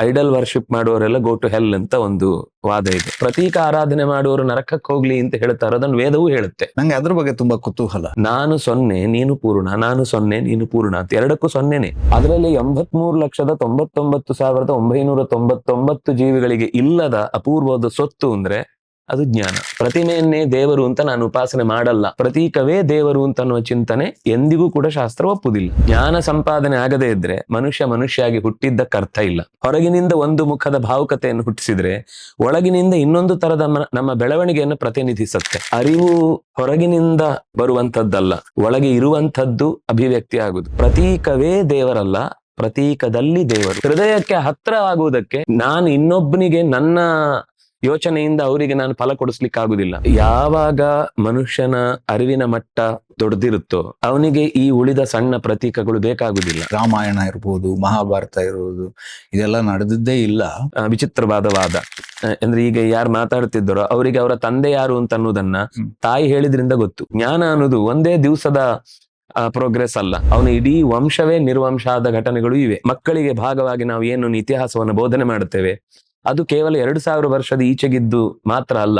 Idle worship ಮಾಡುವವರೆಲ್ಲ go to hell ಅಂತ ಒಂದು ವಾದ ಇದೆ. ಪ್ರತೀಕ ಆರಾಧನೆ ಮಾಡುವವರು ನರಕಕ್ಕೆ ಹೋಗ್ಲಿ ಅಂತ ಹೇಳ್ತಾರೆ ಅದನ್ನು ವೇದವೂ ಹೇಳುತ್ತೆ. ನಂಗೆ ಅದ್ರ ಬಗ್ಗೆ ತುಂಬಾ ಕುತೂಹಲ. ನಾನು ಸೊನ್ನೆ ನೀನು ಪೂರ್ಣ ನಾನು ಸೊನ್ನೆ ನೀನು ಪೂರ್ಣ ಅಂತ ಎರಡಕ್ಕೂ ಸೊನ್ನೆನೆ. ಅದರಲ್ಲಿ ಎಂಬತ್ಮೂರು ಲಕ್ಷದ ತೊಂಬತ್ತೊಂಬತ್ತು ಸಾವಿರದ ಒಂಬೈನೂರ ತೊಂಬತ್ತೊಂಬತ್ತು ಜೀವಿಗಳಿಗೆ ಇಲ್ಲದ ಅಪೂರ್ವದ ಸೊತ್ತು ಅಂದ್ರೆ ಅದು ಜ್ಞಾನ. ಪ್ರತಿಮೆಯನ್ನೇ ದೇವರು ಅಂತ ನಾನು ಉಪಾಸನೆ ಮಾಡಲ್ಲ. ಪ್ರತೀಕವೇ ದೇವರು ಅಂತ ಅನ್ನುವ ಚಿಂತನೆ ಎಂದಿಗೂ ಕೂಡ ಶಾಸ್ತ್ರ ಒಪ್ಪುದಿಲ್ಲ. ಜ್ಞಾನ ಸಂಪಾದನೆ ಆಗದೇ ಇದ್ರೆ ಮನುಷ್ಯ ಮನುಷ್ಯಾಗಿ ಹುಟ್ಟಿದ್ದಕ್ಕೆ ಅರ್ಥ ಇಲ್ಲ. ಹೊರಗಿನಿಂದ ಒಂದು ಮುಖದ ಭಾವುಕತೆಯನ್ನು ಹುಟ್ಟಿಸಿದ್ರೆ ಒಳಗಿನಿಂದ ಇನ್ನೊಂದು ತರದ ನಮ್ಮ ಬೆಳವಣಿಗೆಯನ್ನು ಪ್ರತಿನಿಧಿಸುತ್ತೆ. ಅರಿವು ಹೊರಗಿನಿಂದ ಬರುವಂತದ್ದಲ್ಲ ಒಳಗೆ ಇರುವಂತದ್ದು ಅಭಿವ್ಯಕ್ತಿ ಆಗುದು ಪ್ರತೀಕವೇ ದೇವರಲ್ಲ, ಪ್ರತೀಕದಲ್ಲಿ ದೇವರು. ಹೃದಯಕ್ಕೆ ಹತ್ರ ಆಗುವುದಕ್ಕೆ ನಾನು ಇನ್ನೊಬ್ಬನಿಗೆ ನನ್ನ ಯೋಚನೆಯಿಂದ ಅವರಿಗೆ ನಾನು ಫಲ ಕೊಡಿಸ್ಲಿಕ್ಕೆ ಆಗುದಿಲ್ಲ ಯಾವಾಗ ಮನುಷ್ಯನ ಅರಿವಿನ ಮಟ್ಟ ದೊಡ್ಡದಿರುತ್ತೋ ಅವನಿಗೆ ಈ ಉಳಿದ ಸಣ್ಣ ಪ್ರತೀಕಗಳು ಬೇಕಾಗುದಿಲ್ಲ. ರಾಮಾಯಣ ಇರ್ಬೋದು ಮಹಾಭಾರತ ಇರ್ಬೋದು ಇದೆಲ್ಲ ನಡೆದಿದ್ದೇ ಇಲ್ಲ. ವಿಚಿತ್ರವಾದ ವಾದ ಅಂದ್ರೆ ಈಗ ಯಾರು ಮಾತಾಡ್ತಿದ್ದಾರೋ ಅವರಿಗೆ ಅವರ ತಂದೆ ಯಾರು ಅಂತ ಅನ್ನೋದನ್ನ ತಾಯಿ ಹೇಳಿದ್ರಿಂದ ಗೊತ್ತು. ಜ್ಞಾನ ಅನ್ನೋದು ಒಂದೇ ದಿವಸದ ಪ್ರೋಗ್ರೆಸ್ ಅಲ್ಲ. ಅವನ ಇಡೀ ವಂಶವೇ ನಿರ್ವಂಶ ಆದ ಘಟನೆಗಳು ಇವೆ. ಮಕ್ಕಳಿಗೆ ಭಾಗವಾಗಿ ನಾವು ಏನು ಇತಿಹಾಸವನ್ನು ಬೋಧನೆ ಮಾಡುತ್ತೇವೆ ಅದು ಕೇವಲ ಎರಡು ಸಾವಿರ ವರ್ಷದ ಈಚೆಗಿದ್ದು ಮಾತ್ರ ಅಲ್ಲ.